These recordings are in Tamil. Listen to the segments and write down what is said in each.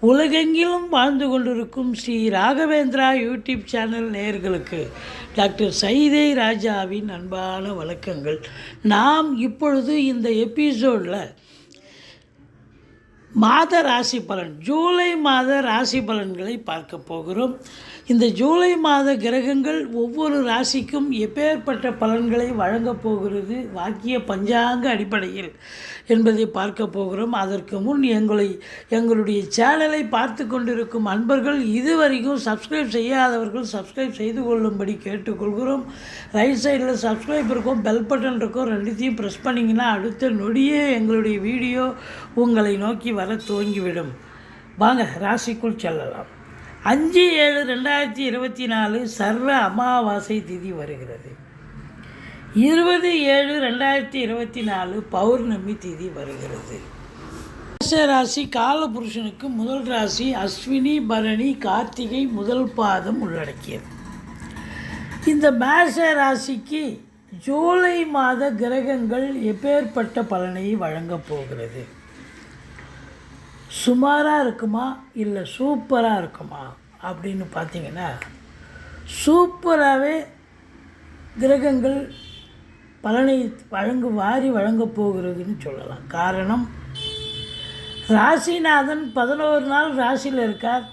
உலகெங்கிலும் வாழ்ந்து கொண்டிருக்கும் ஸ்ரீ ராகவேந்திரா யூடியூப் சேனல் நேயர்களுக்கு டாக்டர் சைதை ராஜாவின் அன்பான வணக்கங்கள். நாம் இப்பொழுது இந்த எபிசோடில் மாத ராசி பலன் ஜூலை மாத ராசி பலன்களை பார்க்க போகிறோம். இந்த ஜூலை மாத கிரகங்கள் ஒவ்வொரு ராசிக்கும் எப்பேற்பட்ட பலன்களை வழங்கப் போகிறது வாக்கிய பஞ்சாங்க அடிப்படையில் என்பதை பார்க்க போகிறோம். அதற்கு முன் எங்களை எங்களுடைய சேனலை பார்த்து கொண்டிருக்கும் அன்பர்கள் இதுவரைக்கும் சப்ஸ்கிரைப் செய்யாதவர்கள் சப்ஸ்கிரைப் செய்து கொள்ளும்படி கேட்டுக்கொள்கிறோம். ரைட் சைடில் சப்ஸ்கிரைப் இருக்கும் பெல் பட்டன் இருக்கும் ரெண்டுத்தையும் ப்ரெஸ் பண்ணிங்கன்னா அடுத்த நொடியே எங்களுடைய வீடியோ உங்களை நோக்கி வர துவங்கிவிடும். வாங்க ராசிக்குள் செல்லலாம். அஞ்சு ஏழு ரெண்டாயிரத்தி இருபத்தி நாலு சர்வ அமாவாசை திதி வருகிறது. இருபது ஏழு ரெண்டாயிரத்தி இருபத்தி நாலு பௌர்ணமி திதி வருகிறது. மேஷ ராசி காலபுருஷனுக்கு முதல் ராசி அஸ்வினி பரணி கார்த்திகை முதல் பாதம் உள்ளடக்கியது. இந்த மேஷ ராசிக்கு ஜூலை மாத கிரகங்கள் எப்பேற்பட்ட பலனை வழங்கப் போகிறது. சுமாராக இருக்குமா? இல்லை சூப்பராக இருக்குமா? அப்படின்னு பார்த்தீங்கன்னா சூப்பராகவே கிரகங்கள் பலனை வழங்கு வாரி வழங்கப் போகிறதுன்னு சொல்லலாம். காரணம் ராசிநாதன் பதினோரு நாள் ராசியில் இருக்கார்.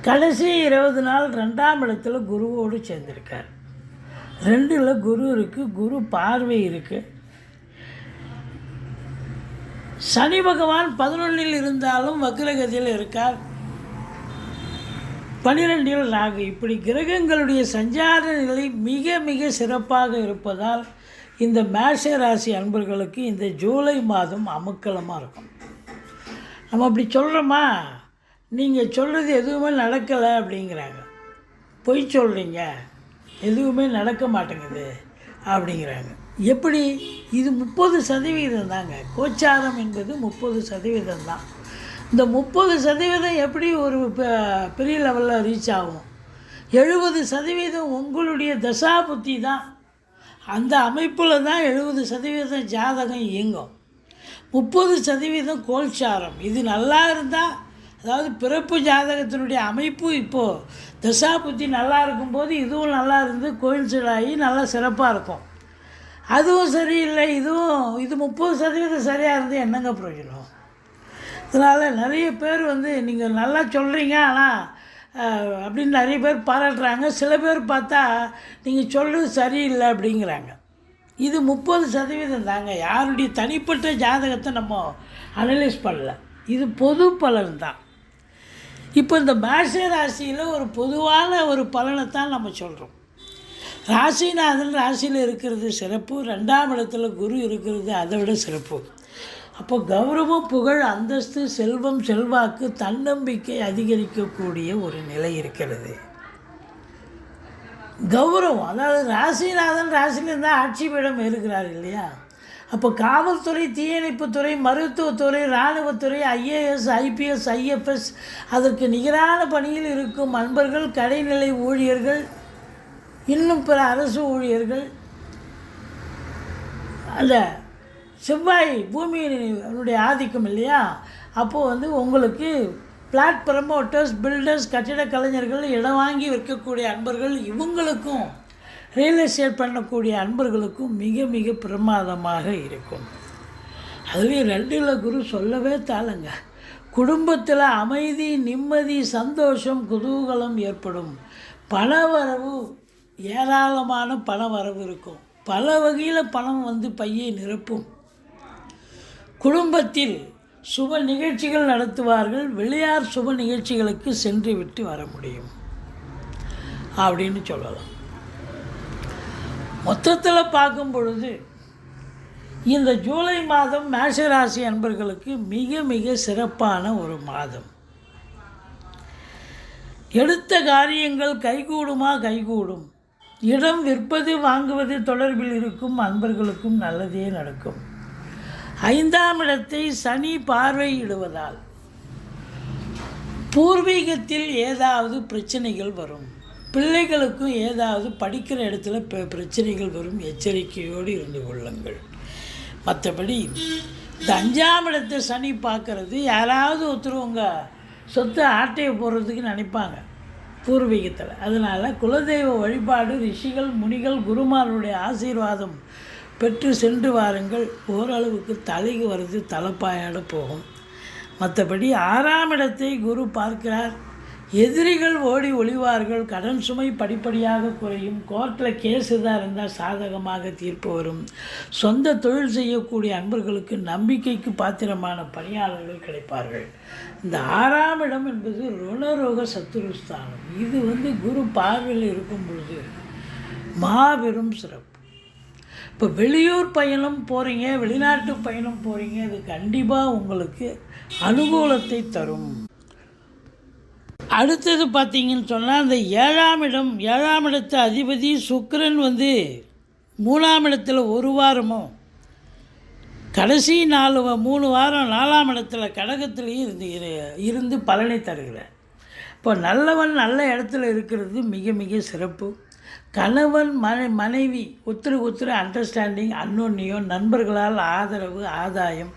கடைசி இருபது நாள் ரெண்டாம் இடத்துல குருவோடு சேர்ந்திருக்கார். ரெண்டில் குரு இருக்குது குரு பார்வை இருக்குது சனி பகவான் பதினொன்றில் இருந்தாலும் வக்ரகதியில் இருக்கார். பன்னிரெண்டில் ராகு. இப்படி கிரகங்களுடைய சஞ்சார நிலை மிக மிக சிறப்பாக இருப்பதால் இந்த மேஷ ராசி அன்பர்களுக்கு இந்த ஜூலை மாதம் அமுக்கலமாக இருக்கும். நம்ம அப்படி சொல்கிறோமா நீங்கள் சொல்கிறது எதுவுமே நடக்கலை அப்படிங்கிறாங்க. பொய் சொல்கிறீங்க எதுவுமே நடக்க மாட்டேங்குது அப்படிங்கிறாங்க. எப்படி? இது முப்பது சதவீதம் தாங்க. கோச்சாரம் என்பது முப்பது சதவீதம் தான். இந்த முப்பது சதவீதம் எப்படி ஒரு பெ- பெரிய லெவலில் ரீச் ஆகும்? எழுபது சதவீதம் உங்களுடைய தசா புத்தி தான். அந்த அமைப்பில் தான் எழுபது சதவீதம் ஜாதகம் இயங்கும். முப்பது சதவீதம் கோல்சாரம். இது நல்லா இருந்தால் அதாவது பிறப்பு ஜாதகத்தினுடைய அமைப்பு இப்போது தசா புத்தி நல்லா இருக்கும்போது இதுவும் நல்லா இருந்து கோயின்சைட் ஆகி நல்லா சிறப்பாக இருக்கும். அதுவும் சரியில்லை இதுவும் இது முப்பது சதவீதம் சரியாக இருந்து என்னங்க பிரயோஜனம் இதனால் நிறைய பேர் வந்து நீங்கள் நல்லா சொல்கிறீங்க ஆனால் அப்படின்னு நிறைய பேர் பாராட்டுறாங்க. சில பேர் பார்த்தா நீங்கள் சொல்கிறது சரியில்லை அப்படிங்கிறாங்க. இது முப்பது சதவீதம் தாங்க. யாருடைய தனிப்பட்ட ஜாதகத்தை நம்ம அனலைஸ் பண்ணல. இது பொது பலன் தான். இப்போ இந்த மேஷ ராசியில் ஒரு பொதுவான ஒரு பலனை தான் நம்ம சொல்கிறோம் ராசிநாதன் ராசியில் இருக்கிறது சிறப்பு ரெண்டாம் இடத்துல குரு இருக்கிறது அதை விட சிறப்பு. அப்போ கௌரவம் புகழ் அந்தஸ்து செல்வம் செல்வாக்கு தன்னம்பிக்கை அதிகரிக்கக்கூடிய ஒரு நிலை இருக்கிறது. கௌரவம் அதாவது ராசிநாதன் ராசியில் இருந்தால் ஆட்சி பீடம் இருக்கிறார் இல்லையா? அப்போ காவல்துறை தீயணைப்புத்துறை மருத்துவத்துறை இராணுவத்துறை ஐஏஎஸ் ஐபிஎஸ் ஐஎஃப்எஸ் அதற்கு நிகரான பணியில் இருக்கும் அன்பர்கள் கடைநிலை ஊழியர்கள் இன்னும் பிற அரசு ஊழியர்கள் அந்த செவ்வாய் பூமியினுடைய ஆதிக்கம் இல்லையா? அப்போது வந்து உங்களுக்கு பிளாட் ப்ரமோட்டர்ஸ் பில்டர்ஸ் கட்டிட கலைஞர்கள் இடம் வாங்கி விற்கக்கூடிய அன்பர்கள் இவங்களுக்கும் ரியல் எஸ்டேட் பண்ணக்கூடிய அன்பர்களுக்கும் மிக மிக பிரமாதமாக இருக்கும். அதுலேயும் ரெண்டில் குரு சொல்லவே தாளுங்க. குடும்பத்தில் அமைதி நிம்மதி சந்தோஷம் குதூகலம் ஏற்படும். பணவரவு ஏராளமான பண வரவு இருக்கும். பல வகையில் பணம் வந்து பையை நிரப்பும். குடும்பத்தில் சுப நிகழ்ச்சிகள் நடத்துவார்கள். வெளியார் சுப நிகழ்ச்சிகளுக்கு சென்று விட்டு வர முடியும். அப்படின்னு சொல்லலாம். மொத்தத்தில் பார்க்கும் பொழுது இந்த ஜூலை மாதம் மேஷராசி அன்பர்களுக்கு மிக மிக சிறப்பான ஒரு மாதம். எடுத்த காரியங்கள் கைகூடுமா? கைகூடும். இடம் விற்பது வாங்குவது தொடர்பில் இருக்கும் அன்பர்களுக்கும் நல்லதே நடக்கும். ஐந்தாம் இடத்தை சனி பார்வையிடுவதால் பூர்வீகத்தில் ஏதாவது பிரச்சனைகள் வரும். பிள்ளைகளுக்கும் ஏதாவது படிக்கிற இடத்துல ப- பிரச்சனைகள் வரும். எச்சரிக்கையோடு இருந்து கொள்ளுங்கள். மற்றபடி இந்த அஞ்சாம் இடத்தை சனி பார்க்கறது யாராவது ஒருத்தர் உங்கள் சொத்தை ஆட்டையை போடுறதுக்கு நினைப்பாங்க. பூர்வீகத்தில். அதனால் குலதெய்வ வழிபாடு ரிஷிகள் முனிகள் குருமார்களுடைய ஆசீர்வாதம் பெற்று சென்று வாருங்கள். ஓரளவுக்கு தலைக்கு வருது தலைப்பாயாட போகும். மற்றபடி ஆறாம் இடத்தை குரு பார்க்கிறார். எதிரிகள் ஓடி ஒளிவார்கள் கடன் சுமை படிப்படியாக குறையும் கோர்ட்டில் கேஸ் எதாக இருந்தால் சாதகமாக தீர்ப்பு வரும். சொந்த தொழில் செய்யக்கூடிய அன்பர்களுக்கு நம்பிக்கைக்கு பாத்திரமான பணியாளர்கள் கிடைப்பார்கள். இந்த ஆறாம் இடம் என்பது ருணரோக சத்துருஸ்தானம். இது வந்து குரு பார்வையில் இருக்கும் பொழுது மாபெரும் சிறப்பு. இப்போ வெளியூர் பயணம் போகிறீங்க வெளிநாட்டு பயணம் போகிறீங்க அது கண்டிப்பாக உங்களுக்கு அனுகூலத்தை தரும். அடுத்தது பார்த்தீங்கன்னு சொன்னால் அந்த ஏழாம் இடம் ஏழாம் இடத்து அதிபதி சுக்கரன் வந்து மூணாம் இடத்துல ஒரு வாரமும் கடைசி நாலு மூணு வாரம் நாலாம் இடத்துல கடகத்துலேயும் இருந்து இரு- இருந்து பலனை தருகிறார். இப்போ நல்லவன் நல்ல இடத்துல இருக்கிறது மிக மிக சிறப்பு. கணவன் மனை மனைவி ஒத்துரு ஒத்துரு அண்டர்ஸ்டாண்டிங் அன்னோன்னியம் நண்பர்களால் ஆதரவு ஆதாயம்.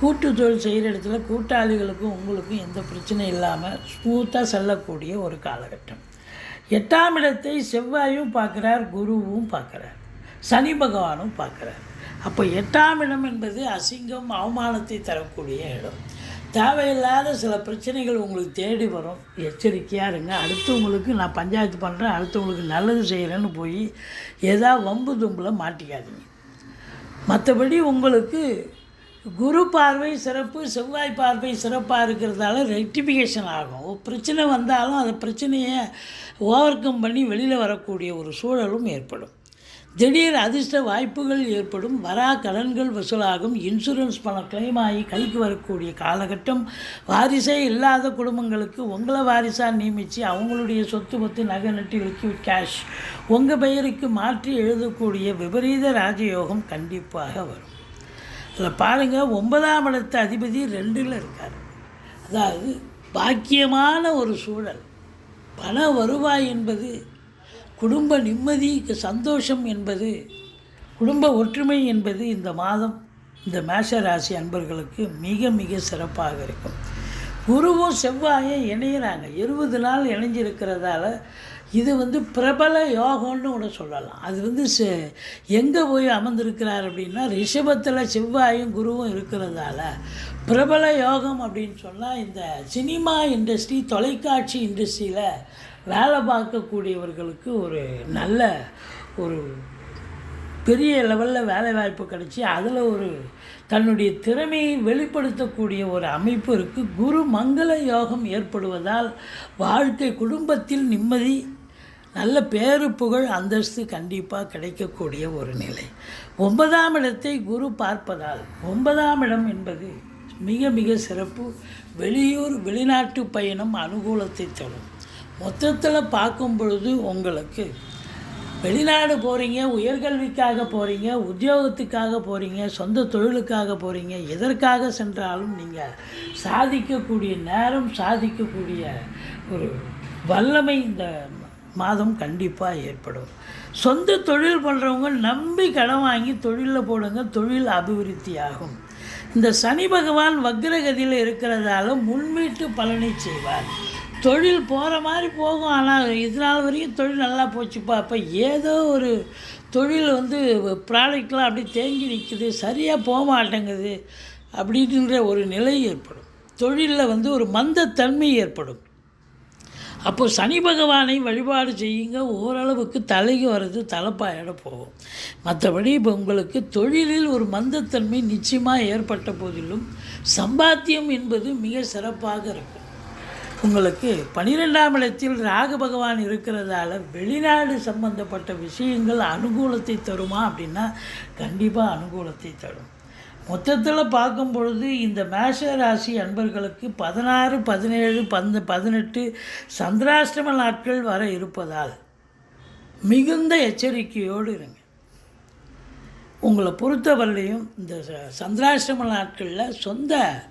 கூட்டு தொழில் செய்கிற இடத்துல கூட்டாளிகளுக்கும் உங்களுக்கும் எந்த பிரச்சனையும் இல்லாமல் ஸ்மூத்தாக செல்லக்கூடிய ஒரு காலகட்டம். எட்டாம் இடத்தை செவ்வாயும் பார்க்குறார் குருவும் பார்க்குறார் சனி பகவானும் பார்க்குறார். அப்போ எட்டாம் இடம் என்பது அசிங்கம் அவமானத்தை தரக்கூடிய இடம். தேவையில்லாத சில பிரச்சனைகள் உங்களுக்கு தேடி வரும். எச்சரிக்கையாக இருங்க. அடுத்தவங்களுக்கு நான் பஞ்சாயத்து பண்ணுறேன் அடுத்தவங்களுக்கு நல்லது செய்கிறேன்னு போய் ஏதாவது வம்பு தும்பில் மாட்டிக்காதீங்க. மற்றபடி உங்களுக்கு குரு பார்வை சிறப்பு செவ்வாய் பார்வை சிறப்பாக இருக்கிறதால ரெக்டிஃபிகேஷன் ஆகும். பிரச்சனை வந்தாலும் அந்த பிரச்சனையை ஓவர் கம் பண்ணி வெளியில் வரக்கூடிய ஒரு சூழலும் ஏற்படும். திடீர் அதிர்ஷ்ட வாய்ப்புகள் ஏற்படும். வரா கடன்கள் வசூலாகும். இன்சூரன்ஸ் பணம் கிளைம் ஆகி கைக்கு வரக்கூடிய காலகட்டம். வாரிசே இல்லாத குடும்பங்களுக்கு உங்களை வாரிசாக நியமித்து அவங்களுடைய சொத்து பத்து நகை நட்டு லிக்விட் கேஷ் உங்கள் பெயருக்கு மாற்றி எழுதக்கூடிய விபரீத ராஜயோகம் கண்டிப்பாக வரும். அதில் பாருங்கள் ஒன்பதாம் இடத்து அதிபதி ரெண்டில் இருக்கார். அதாவது பாக்கியமான ஒரு சூழல். பண வருவாய் என்பது குடும்ப நிம்மதிக்கு சந்தோஷம் என்பது குடும்ப ஒற்றுமை என்பது இந்த மாதம் இந்த மேஷ ராசி அன்பர்களுக்கு மிக மிக சிறப்பாக இருக்கும். குருவும் செவ்வாயும் இணையிறாங்க. இருபது நாள் இணைஞ்சிருக்கிறதால இது வந்து பிரபல யோகம்னு கூட சொல்லலாம். அது வந்து எங்கே போய் அமர்ந்திருக்கிறார் அப்படின்னா ரிஷபத்தில் செவ்வாயும் குருவும் இருக்கிறதால பிரபல யோகம் அப்படின்னு சொன்னால் இந்த சினிமா இண்டஸ்ட்ரி தொலைக்காட்சி இண்டஸ்ட்ரியில் வேலை பார்க்கக்கூடியவர்களுக்கு ஒரு நல்ல ஒரு பெரிய லெவலில் வேலை வாய்ப்பு கிடச்சி அதில் ஒரு தன்னுடைய திறமையை வெளிப்படுத்தக்கூடிய ஒரு அமைப்பு இருக்குது குரு மங்கள யோகம் ஏற்படுவதால் வாழ்க்கை குடும்பத்தில் நிம்மதி நல்ல பேரு புகழ் அந்தஸ்து கண்டிப்பாக கிடைக்கக்கூடிய ஒரு நிலை. ஒன்பதாம் இடத்தை குரு பார்ப்பதால் ஒன்பதாம் இடம் என்பது மிக மிக சிறப்பு. வெளியூர் வெளிநாட்டு பயணம் அனுகூலத்தை தரும். மொத்தத்தில் பார்க்கும் பொழுது உங்களுக்கு வெளிநாடு போகிறீங்க உயர்கல்விக்காக போகிறீங்க உத்தியோகத்துக்காக போகிறீங்க சொந்த தொழிலுக்காக போகிறீங்க எதற்காக சென்றாலும் நீங்கள் சாதிக்கக்கூடிய நேரம் சாதிக்கக்கூடிய ஒரு வல்லமை இந்த மாதம் கண்டிப்பாக ஏற்படும். சொந்த தொழில் பண்ணுறவங்க நம்பி கடன் வாங்கி தொழிலில் போடுங்க தொழில் அபிவிருத்தி ஆகும் இந்த சனி பகவான் வக்ரகதியில் இருக்கிறதால முன்மீட்டு பலனை செய்வார். தொழில் போகிற மாதிரி போகும் ஆனால் இது நாள் வரைக்கும் தொழில் நல்லா போச்சுப்பா. அப்போ ஏதோ ஒரு தொழில் வந்து ப்ராடக்ட்லாம் அப்படி தேங்கி நிற்குது சரியாக போக மாட்டேங்குது அப்படின்ற ஒரு நிலை ஏற்படும். தொழிலில் வந்து ஒரு மந்தத்தன்மை ஏற்படும். அப்போ சனி பகவானை வழிபாடு செய்யுங்க. ஓரளவுக்கு தலைக்கு வர்றது தலைப்பாயிட போகும். மற்றபடி இப்போ உங்களுக்கு தொழிலில் ஒரு மந்தத்தன்மை நிச்சயமாக ஏற்பட்ட போதிலும் சம்பாத்தியம் என்பது மிக சிறப்பாக இருக்கும். உங்களுக்கு பனிரெண்டாம் இடத்தில் ராகு பகவான் இருக்கிறதால வெளிநாடு சம்பந்தப்பட்ட விஷயங்கள் அனுகூலத்தை தருமா அப்படின்னா கண்டிப்பாக அனுகூலத்தை தரும். மொத்தத்தில் பார்க்கும் பொழுது இந்த மேஷ ராசி அன்பர்களுக்கு பதினாறு பதினேழு பந்த பதினெட்டு சந்திராஷ்டம நாட்கள் வர இருப்பதால் மிகுந்த எச்சரிக்கையோடு இருங்க. உங்களை பொறுத்தவரையிலையும் இந்த ச- சந்திராஷ்டம நாட்களில் சொந்த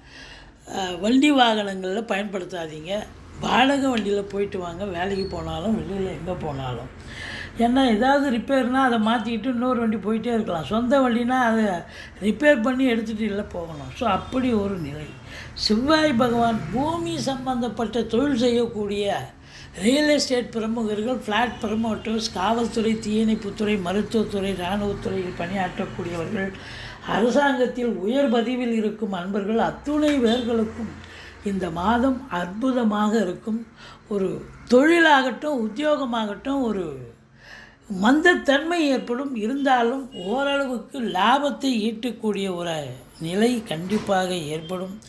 வண்டி வாகனங்களில் பயன்படுத்தாதீங்க. வாடகை வண்டியில் போயிட்டு வாங்க. வேலைக்கு போனாலும் வெளியில் எங்கே போனாலும். ஏன்னா ஏதாவது ரிப்பேர்னால் அதை மாற்றிக்கிட்டு இன்னொரு வண்டி போயிட்டே இருக்கலாம். சொந்த வண்டினா அதை ரிப்பேர் பண்ணி எடுத்துகிட்டு இல்லை போகணும். ஸோ அப்படி ஒரு நிலை. செவ்வாய் பகவான் பூமி சம்பந்தப்பட்ட தொழில் செய்யக்கூடிய ரியல் எஸ்டேட் பிரமுகர்கள் ஃப்ளாட் ப்ரமோட்டர்ஸ் காவல்துறை தீயணைப்புத்துறை மருத்துவத்துறை இராணுவத்துறையில் பணியாற்றக்கூடியவர்கள் அரசாங்கத்தில் உயர் பதிவில் இருக்கும் அன்பர்கள் அத்துணை பேர்களுக்கும் இந்த மாதம் அற்புதமாக இருக்கும். ஒரு தொழிலாகட்டும் உத்தியோகமாகட்டும் ஒரு மந்தத்தன்மை ஏற்படும். இருந்தாலும் ஓரளவுக்கு லாபத்தை ஈட்டக்கூடிய ஒரு நிலை கண்டிப்பாக ஏற்படும்.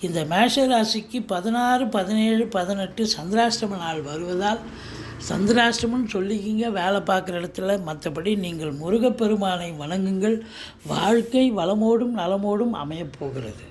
இந்த மேஷ ராசிக்கு பதினாறு பதினேழு பதினெட்டு சந்திராஷ்டம நாள் வருவதால் சந்திராஷ்டமம்னு சொல்லிக்கிங்க. வேலை பார்க்குற இடத்துல மற்றபடி நீங்கள் முருகப்பெருமானை வணங்குங்கள். வாழ்க்கை வளமோடும் நலமோடும் அமையப் போகிறது.